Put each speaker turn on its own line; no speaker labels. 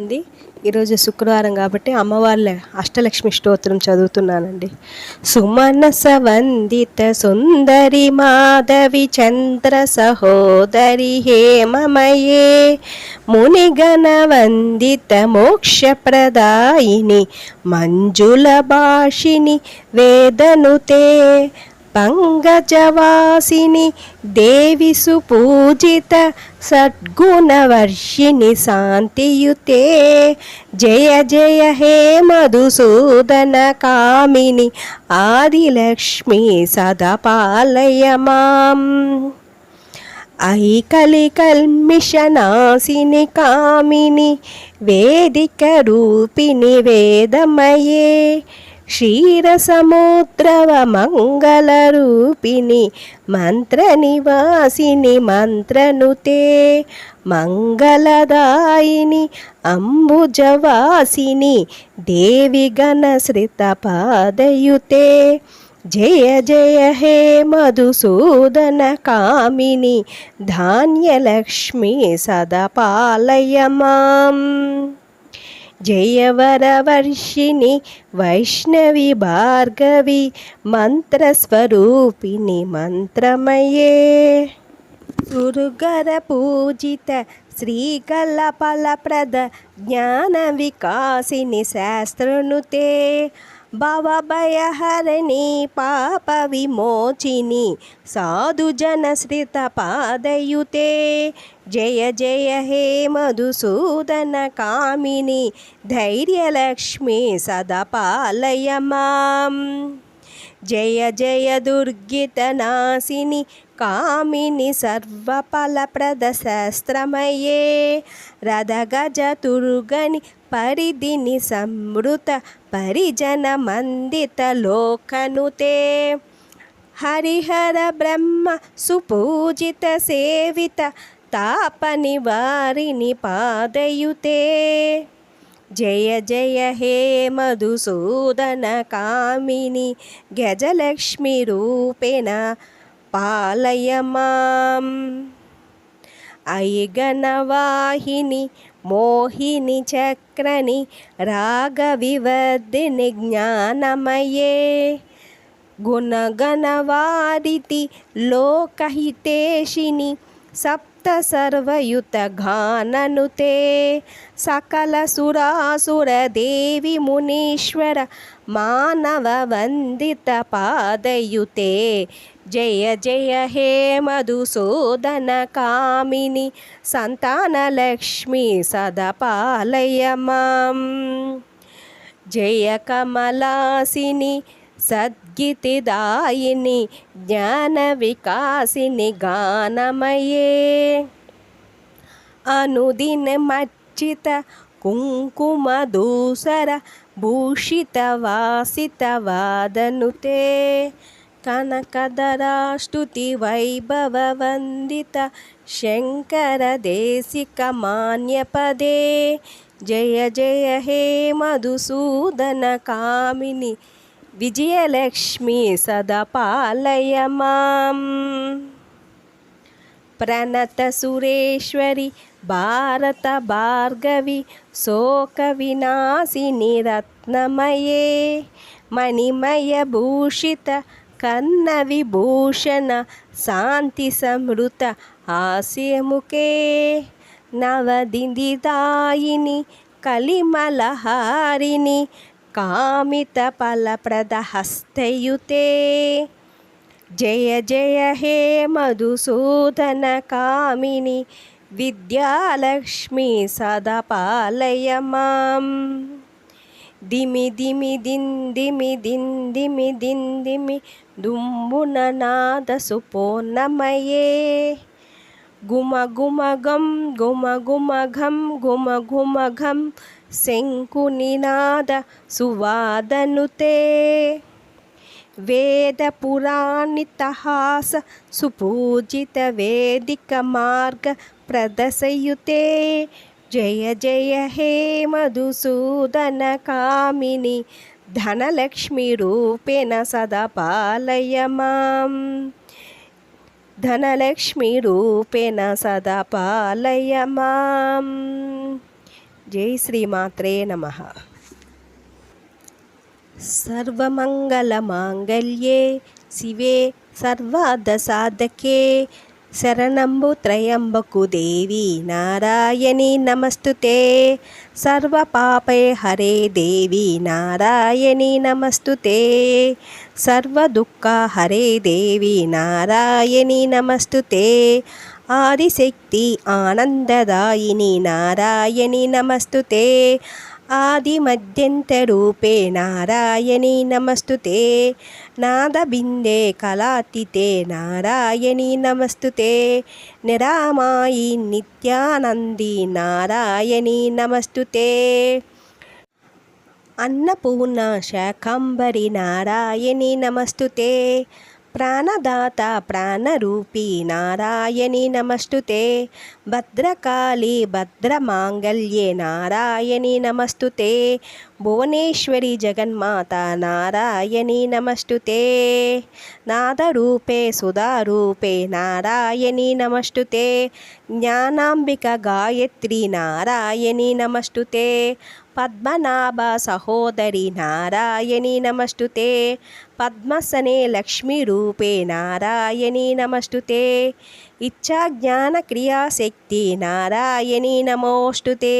అండి ఈరోజు శుక్రవారం కాబట్టి అమ్మవార్ల అష్టలక్ష్మి స్తోత్రం చదువుతున్నానండి. సుమనస వందిత సుందరి మాధవి చంద్ర సహోదరి హేమమయే మునిగణ వందిత మోక్షప్రదాయిని మంజుల భాషిని వేదనుతే పంగజవాసిని దేవి సుపూజిత సద్గుణవర్షిణి శాంతియుతే. జయ జయ హే మధుసూదన కామిని ఆదిలక్ష్మి సదపాలయ మాం. ఐకలి కల్మిషనాశిని కామిని వేదిక రూపిణి వేదమయే. క్షీరసముద్రవ మంగళరూపిణి మంత్రనివాసిని మంత్రనుతే మంగళదాయిని అంబుజవాసిని దేవి గణశ్రిత పాదయుతే జయ జయ హే మధుసూదన కామిని ధాన్యలక్ష్మి సదా పాలయ మాం. జయవరవర్షిణి వైష్ణవి భార్గవి మంత్రస్వరూపిణి మంత్రమయే గురుగర పూజిత శ్రీకలపలప్రద జ్ఞాన వికాసిని శాస్త్రనుతే భవభయహరణి పాప విమోచిని సాధుజనశ్రిత పాదయుతే. జయ జయ హే మధుసూదన కామిని ధైర్యలక్ష్మి సదా మాం జయ జయ దుర్గితనాశిని కామిని సర్వఫలప్రద శాస్త్రమయే రథగజ తుర్గని పరిధిని సమృత పరిజన మందిత లోకనుతే. హరిహర బ్రహ్మ సుపూజిత సేవిత తాపని వారిని పాదయుతే. జయ జయ హే మధుసూదన కామిని గజలక్ష్మి రూపేణ పాలయ మాం. ఐగణవాహిని మోహిని చక్రని రాగవివర్ధిని జ్ఞానమయే. గుణగణవారితి లోకహితేషిని సప్త సర్వయుత ఘాననుతే సకల సురాసుర దేవి మునీశ్వర మానవ వందిత పాదయుతే జయ జయ హే సద్గితిదాయిని జ్ఞాన వికాసిని గానమయే. అనుదిన మచ్చిత కుంకుమ దూసర భూషిత వాసిత వాదనుతే. కనకదరాస్తుతి వైభవ వందిత శంకర దేశిక మాన్యపదే. జయ జయ హే మధుసూదన కామిని విజయలక్ష్మి సదపాలయమాం. ప్రణత సురేశ్వరి భారత భార్గవి శోక వినాశిని రత్నమయే. మణిమయ భూషిత కన్న విభూషణ శాంతి సమృత హాస్యముఖే నవదిందిదాయిని కలిమలహారిణి కామిత ఫలప్రద హస్తయుతే. జయ జయ హే మధుసూదన కామిని విద్యాలక్ష్మి సదా పాలయ మాం. దిమి దిమి దిన్ గుమ గుమ గం గుమ గుమ ఘం గుమ గుమ ఘం శంకునినాద సువాదనుతే. వేద పురాణితహాస సుపూజిత వేదిక మార్గ ప్రదశయుతే. జయ జయ హే మధుసూదన కామిని ధనలక్ష్మి రూపేణ సదా పాలయ మాం. జై శ్రీమాత్రే నమ. సర్వమంగళమాంగళ్యే శివే సర్వాదసాధకే శరణంబు త్రయంబకు దేవి నారాయణి నమస్తుతే. సర్వపాపే హరే దేవి నారాయణి నమస్తుతే. సర్వదుఃఖ హరే దేవి నారాయణి నమస్తుతే. ఆదిశక్తి ఆనందదాయిని నారాయణి నమస్తుతే. ఆదిమధ్యంతరూపే నారాయణి నమస్తుతే. నాదబిందే కళాతితే నారాయణి నమస్తుతే. నిరామాయి నిత్యానంది నారాయణి నమస్తుతే. అన్నపూర్ణ శాకంబరి నారాయణి నమస్తుతే. ప్రాణదాత ప్రాణరూపి నారాయణి నమస్తుతే. భద్రకాళి భద్రమాంగళ్యే నారాయణి నమస్తుతే. భువనేశ్వరి జగన్మాత నారాయణి నమస్తుతే. నాదరూపే సుధారూపే నారాయణి నమస్తుతే. జ్ఞానాంబిక గాయత్రి నారాయణి నమస్తుతే. పద్మనాభ సహోదరి నారాయణి నమస్తుతే. పద్మసనే లక్ష్మీ రూపే నారాయణి నమస్తుతే. ఇచ్చా జ్ఞాన క్రియాశక్తి నారాయణి నమోస్తుతే.